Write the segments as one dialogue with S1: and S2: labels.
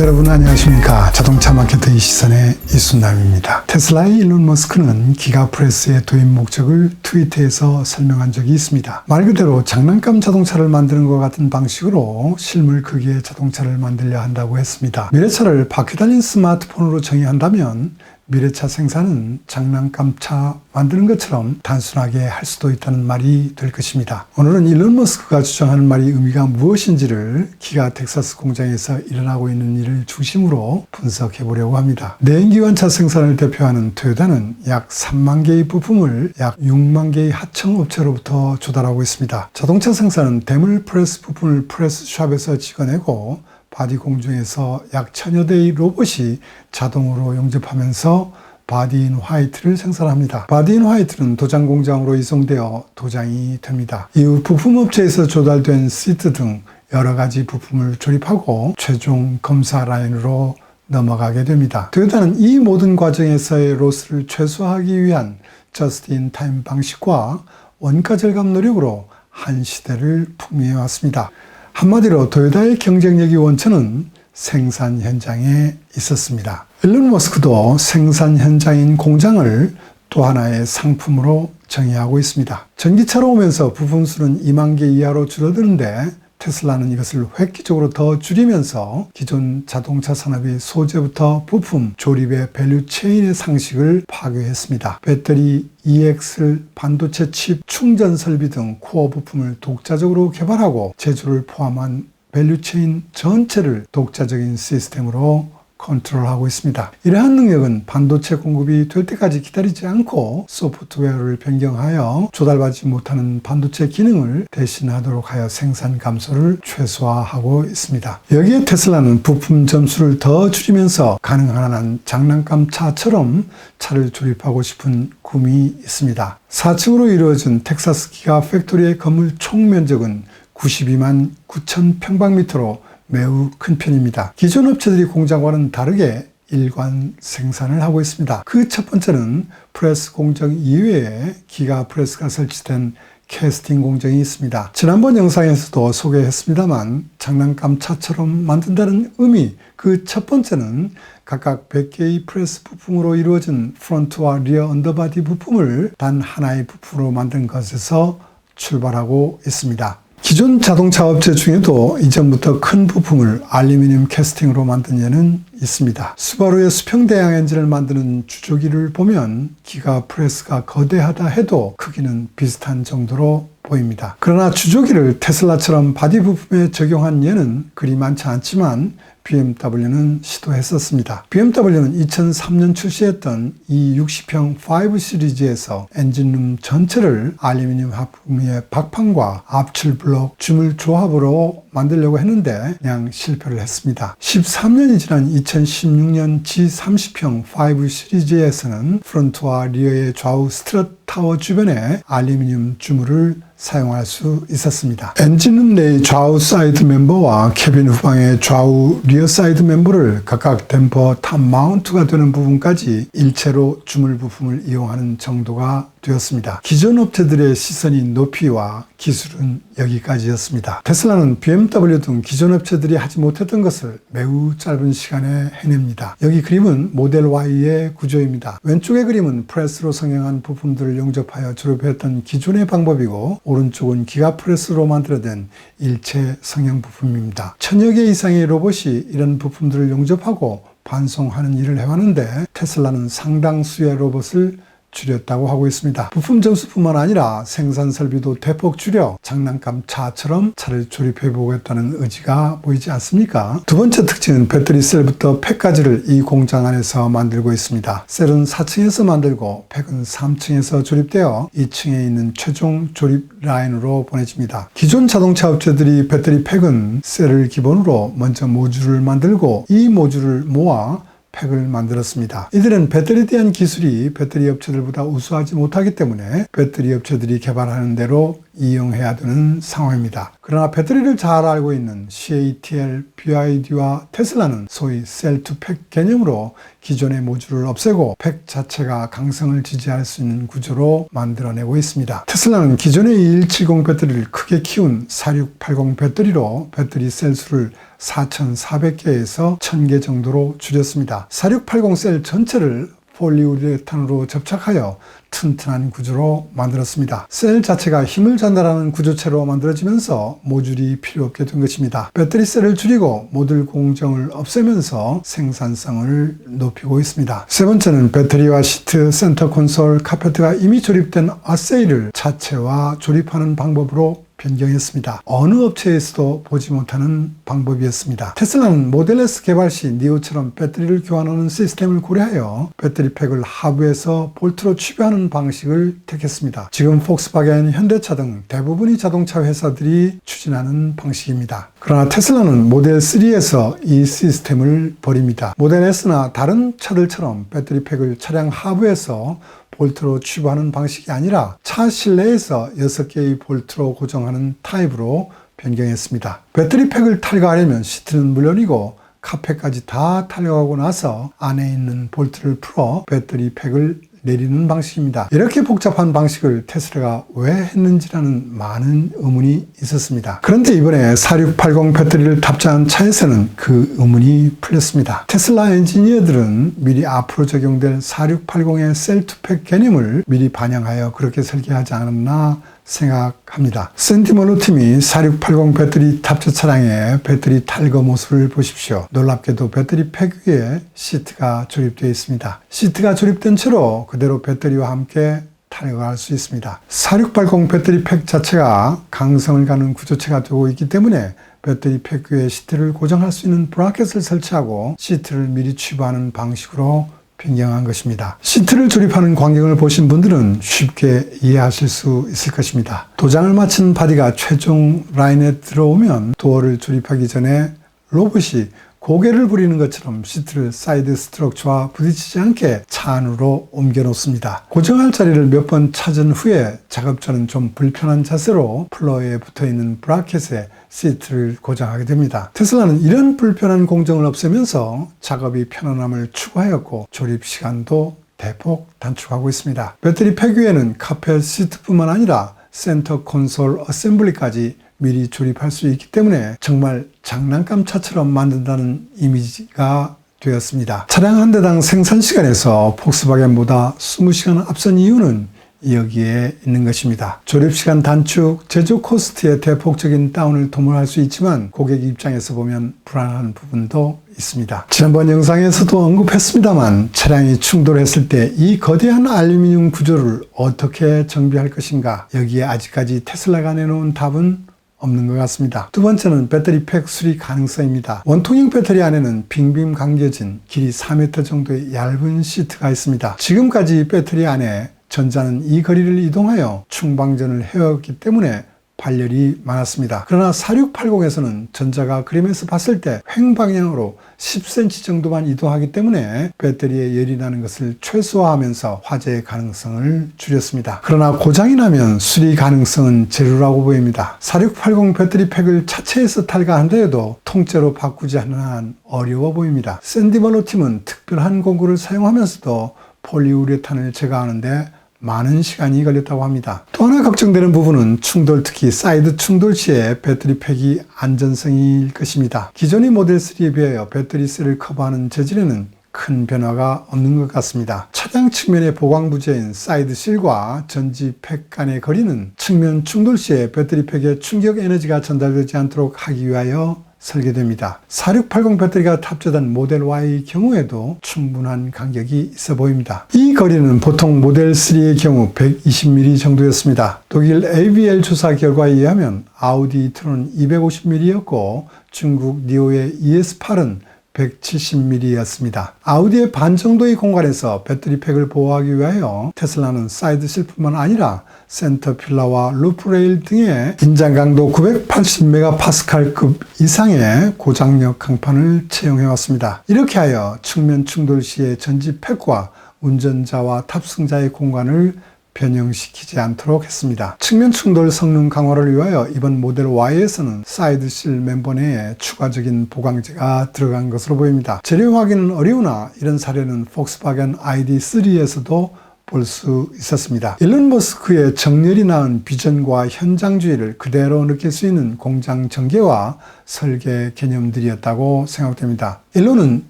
S1: 여러분 안녕하십니까? 자동차 마케터의 시선의 이순남입니다. 테슬라의 일론 머스크는 기가프레스의 도입 목적을 트위터에서 설명한 적이 있습니다. 말 그대로 장난감 자동차를 만드는 것 같은 방식으로 실물 크기의 자동차를 만들려 한다고 했습니다. 미래차를 바퀴 달린 스마트폰으로 정의한다면 미래차 생산은 장난감차 만드는 것처럼 단순하게 할 수도 있다는 말이 될 것입니다. 오늘은 일론 머스크가 주장하는 말이 의미가 무엇인지를 기가 텍사스 공장에서 일어나고 있는 일을 중심으로 분석해 보려고 합니다. 내연기관차 생산을 대표하는 토요타는 약 3만 개의 부품을 약 6만 개의 하청업체로부터 조달하고 있습니다. 자동차 생산은 대물 프레스 부품을 프레스샵에서 찍어내고 바디 공중에서 약 천여 대의 로봇이 자동으로 용접하면서 바디인 화이트를 생산합니다. 바디인 화이트는 도장 공장으로 이송되어 도장이 됩니다. 이후 부품업체에서 조달된 시트 등 여러 가지 부품을 조립하고 최종 검사 라인으로 넘어가게 됩니다. 토요타는 이 모든 과정에서의 로스를 최소화하기 위한 저스트 인 타임 방식과 원가 절감 노력으로 한 시대를 풍미해 왔습니다. 한마디로 토요타의 경쟁력이 원천은 생산 현장에 있었습니다. 일론 머스크도 생산 현장인 공장을 또 하나의 상품으로 정의하고 있습니다. 전기차로 오면서 부품 수는 2만 개 이하로 줄어드는데 테슬라는 이것을 획기적으로 더 줄이면서 기존 자동차 산업의 소재부터 부품, 조립의 밸류 체인의 상식을 파괴했습니다. 배터리, EXL, 반도체 칩, 충전 설비 등 코어 부품을 독자적으로 개발하고 제조를 포함한 밸류 체인 전체를 독자적인 시스템으로 컨트롤하고 있습니다. 이러한 능력은 반도체 공급이 될 때까지 기다리지 않고 소프트웨어를 변경하여 조달받지 못하는 반도체 기능을 대신하도록 하여 생산 감소를 최소화하고 있습니다. 여기에 테슬라는 부품 점수를 더 줄이면서 가능한 한 장난감 차처럼 차를 조립하고 싶은 꿈이 있습니다. 4층으로 이루어진 텍사스 기가 팩토리의 건물 총 면적은 92만 9천 평방미터로 매우 큰 편입니다. 기존 업체들이 공장과는 다르게 일관 생산을 하고 있습니다. 그 첫 번째는 프레스 공정 이외에 기가 프레스가 설치된 캐스팅 공정이 있습니다. 지난번 영상에서도 소개했습니다만 장난감 차처럼 만든다는 의미 그 첫 번째는 각각 100개의 프레스 부품으로 이루어진 프론트와 리어 언더바디 부품을 단 하나의 부품으로 만든 것에서 출발하고 있습니다. 기존 자동차 업체 중에도 이전부터 큰 부품을 알루미늄 캐스팅으로 만든 예는 있습니다. 수바루의 수평 대양 엔진을 만드는 주조기를 보면 기가 프레스가 거대하다 해도 크기는 비슷한 정도로 보입니다. 그러나 주조기를 테슬라처럼 바디 부품에 적용한 예는 그리 많지 않지만 BMW는 시도했었습니다. BMW는 2003년 출시했던 이 60형 5 시리즈에서 엔진룸 전체를 알루미늄 합금의 박판과 압출 블록 주물 조합으로 만들려고 했는데 그냥 실패를 했습니다. 13년이 지난 2016년 G30형 5 시리즈에서는 프론트와 리어의 좌우 스트럿 타워 주변에 알루미늄 주물을 사용할 수 있었습니다. 엔진룸 내 좌우 사이드 멤버와 캐빈 후방의 좌우 리어 사이드 멤버를 각각 댐퍼 탑 마운트가 되는 부분까지 일체로 주물 부품을 이용하는 정도가 되었습니다. 기존 업체들의 시선이 높이와 기술은 여기까지였습니다. 테슬라는 BMW 등 기존 업체들이 하지 못했던 것을 매우 짧은 시간에 해냅니다. 여기 그림은 모델 Y의 구조입니다. 왼쪽의 그림은 프레스로 성형한 부품들을 용접하여 조립했던 기존의 방법이고 오른쪽은 기가 프레스로 만들어낸 일체 성형 부품입니다. 천여 개 이상의 로봇이 이런 부품들을 용접하고 반송하는 일을 해왔는데 테슬라는 상당수의 로봇을 줄였다고 하고 있습니다. 부품 점수뿐만 아니라 생산 설비도 대폭 줄여 장난감 차처럼 차를 조립해 보겠다는 의지가 보이지 않습니까? 두 번째 특징은 배터리 셀부터 팩까지를 이 공장 안에서 만들고 있습니다. 셀은 4층에서 만들고 팩은 3층에서 조립되어 2층에 있는 최종 조립 라인으로 보내집니다. 기존 자동차 업체들이 배터리 팩은 셀을 기본으로 먼저 모듈을 만들고 이 모듈을 모아 팩을 만들었습니다. 이들은 배터리에 대한 기술이 배터리 업체들보다 우수하지 못하기 때문에 배터리 업체들이 개발하는 대로 이용해야 되는 상황입니다. 그러나 배터리를 잘 알고 있는 CATL, BYD와 테슬라는 소위 셀2팩 개념으로 기존의 모듈을 없애고 팩 자체가 강성을 지지할 수 있는 구조로 만들어내고 있습니다. 테슬라는 기존의 2170 배터리를 크게 키운 4680 배터리로 배터리 셀 수를 4,400개에서 1,000개 정도로 줄였습니다. 4680 셀 전체를 폴리우레탄으로 접착하여 튼튼한 구조로 만들었습니다. 셀 자체가 힘을 전달하는 구조체로 만들어지면서 모듈이 필요 없게 된 것입니다. 배터리 셀을 줄이고 모듈 공정을 없애면서 생산성을 높이고 있습니다. 세 번째는 배터리와 시트, 센터 콘솔, 카페트가 이미 조립된 아세이를 자체와 조립하는 방법으로 변경했습니다. 어느 업체에서도 보지 못하는 방법이었습니다. 테슬라는 모델 S 개발 시 니오처럼 배터리를 교환하는 시스템을 고려하여 배터리 팩을 하부에서 볼트로 취배하는 방식을 택했습니다. 지금 폭스바겐, 현대차 등 대부분의 자동차 회사들이 추진하는 방식입니다. 그러나 테슬라는 모델 3에서 이 시스템을 버립니다. 모델 S나 다른 차들처럼 배터리 팩을 차량 하부에서 볼트로 취부하는 방식이 아니라 차 실내에서 6개의 볼트로 고정하는 타입으로 변경했습니다. 배터리 팩을 탈거하려면 시트는 물론이고 카페까지 다 탈거하고 나서 안에 있는 볼트를 풀어 배터리 팩을 내리는 방식입니다. 이렇게 복잡한 방식을 테슬라가 왜 했는지라는 많은 의문이 있었습니다. 그런데 이번에 4680 배터리를 탑재한 차에서는 그 의문이 풀렸습니다. 테슬라 엔지니어들은 미리 앞으로 적용될 4680의 셀2팩 개념을 미리 반영하여 그렇게 설계하지 않았나 생각합니다. 센티모노 팀이 4680 배터리 탑재 차량의 배터리 탈거 모습을 보십시오. 놀랍게도 배터리 팩 위에 시트가 조립되어 있습니다. 시트가 조립된 채로 그대로 배터리와 함께 탈거할 수 있습니다. 4680 배터리 팩 자체가 강성을 가는 구조체가 되고 있기 때문에 배터리 팩 위에 시트를 고정할 수 있는 브라켓을 설치하고 시트를 미리 취부하는 방식으로 변경한 것입니다. 시트를 조립하는 광경을 보신 분들은 쉽게 이해하실 수 있을 것입니다. 도장을 마친 바디가 최종 라인에 들어오면 도어를 조립하기 전에 로봇이 고개를 부리는 것처럼 시트를 사이드 스트럭처와 부딪히지 않게 차 안으로 옮겨 놓습니다. 고정할 자리를 몇 번 찾은 후에 작업자는 좀 불편한 자세로 플로어에 붙어 있는 브라켓에 시트를 고정하게 됩니다. 테슬라는 이런 불편한 공정을 없애면서 작업이 편안함을 추구하였고 조립 시간도 대폭 단축하고 있습니다. 배터리 팩 위에는 카펫 시트뿐만 아니라 센터 콘솔 어셈블리까지 미리 조립할 수 있기 때문에 정말 장난감 차처럼 만든다는 이미지가 되었습니다. 차량 한 대당 생산 시간에서 폭스바겐보다 20시간 앞선 이유는 여기에 있는 것입니다. 조립시간 단축, 제조 코스트의 대폭적인 다운을 도모할 수 있지만 고객 입장에서 보면 불안한 부분도 있습니다. 지난번 영상에서도 언급했습니다만 차량이 충돌했을 때 이 거대한 알루미늄 구조를 어떻게 정비할 것인가 여기에 아직까지 테슬라가 내놓은 답은 없는 것 같습니다. 두 번째는 배터리 팩 수리 가능성입니다. 원통형 배터리 안에는 빙빙 감겨진 길이 4m 정도의 얇은 시트가 있습니다. 지금까지 배터리 안에 전자는 이 거리를 이동하여 충방전을 해왔기 때문에 발열이 많았습니다. 그러나 4680에서는 전자가 그림에서 봤을 때 횡방향으로 10cm 정도만 이동하기 때문에 배터리에 열이 나는 것을 최소화하면서 화재의 가능성을 줄였습니다. 그러나 고장이 나면 수리 가능성은 제로라고 보입니다. 4680 배터리 팩을 차체에서 탈거한다 해도 통째로 바꾸지 않는 한 어려워 보입니다. 샌디멀로 팀은 특별한 공구를 사용하면서도 폴리우레탄을 제거하는데 많은 시간이 걸렸다고 합니다. 또 하나 걱정되는 부분은 충돌, 특히 사이드 충돌 시에 배터리 팩이 안전성일 것입니다. 기존의 모델 3에 비하여 배터리 셀을 커버하는 재질에는 큰 변화가 없는 것 같습니다. 차량 측면의 보강 부재인 사이드 실과 전지 팩 간의 거리는 측면 충돌 시에 배터리 팩에 충격 에너지가 전달되지 않도록 하기 위하여 설계됩니다. 4680 배터리가 탑재된 모델 Y의 경우에도 충분한 간격이 있어 보입니다. 이 거리는 보통 모델 3의 경우 120mm 정도였습니다. 독일 ABL 조사 결과에 의하면 아우디 트론 250mm였고 중국 니오의 ES8은 170mm였습니다. 아우디의 반 정도의 공간에서 배터리 팩을 보호하기 위하여 테슬라는 사이드 실뿐만 아니라 센터 필라와 루프레일 등의 인장 강도 980메가파스칼급 이상의 고장력 강판을 채용해 왔습니다. 이렇게 하여 측면 충돌 시의 전지 팩과 운전자와 탑승자의 공간을 변형시키지 않도록 했습니다. 측면 충돌 성능 강화를 위하여 이번 모델 Y에서는 사이드 실 멤버 내에 추가적인 보강제가 들어간 것으로 보입니다. 재료 확인은 어려우나 이런 사례는 폭스바겐 ID3에서도 볼 수 있었습니다. 일론 머스크의 정렬이 낳은 비전과 현장주의를 그대로 느낄 수 있는 공장 전개와 설계 개념들이었다고 생각됩니다. 일론은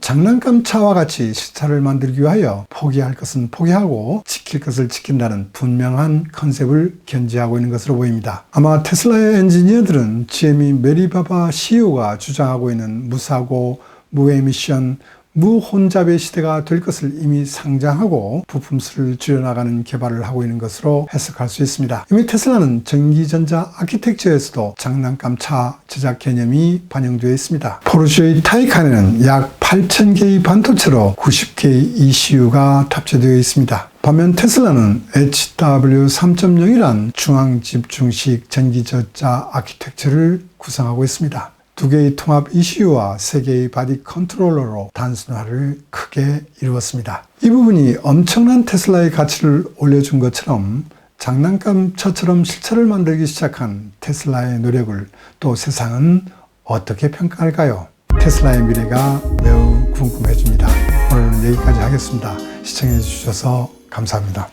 S1: 장난감 차와 같이 시차를 만들기 위하여 포기할 것은 포기하고 지킬 것을 지킨다는 분명한 컨셉을 견지하고 있는 것으로 보입니다. 아마 테슬라의 엔지니어들은 GM이 메리바바 CEO가 주장하고 있는 무사고, 무에미션, 무혼잡의 시대가 될 것을 이미 상장하고 부품수를 줄여나가는 개발을 하고 있는 것으로 해석할 수 있습니다. 이미 테슬라는 전기전자 아키텍처에서도 장난감 차 제작 개념이 반영되어 있습니다. 포르쉐의 타이칸에는 약 8,000개의 반도체로 90개의 ECU가 탑재되어 있습니다. 반면 테슬라는 HW3.0이란 중앙 집중식 전기전자 아키텍처를 구성하고 있습니다. 두 개의 통합 ECU와 세 개의 바디 컨트롤러로 단순화를 크게 이루었습니다. 이 부분이 엄청난 테슬라의 가치를 올려준 것처럼 장난감 차처럼 실체를 만들기 시작한 테슬라의 노력을 또 세상은 어떻게 평가할까요? 테슬라의 미래가 매우 궁금해집니다. 오늘은 여기까지 하겠습니다. 시청해 주셔서 감사합니다.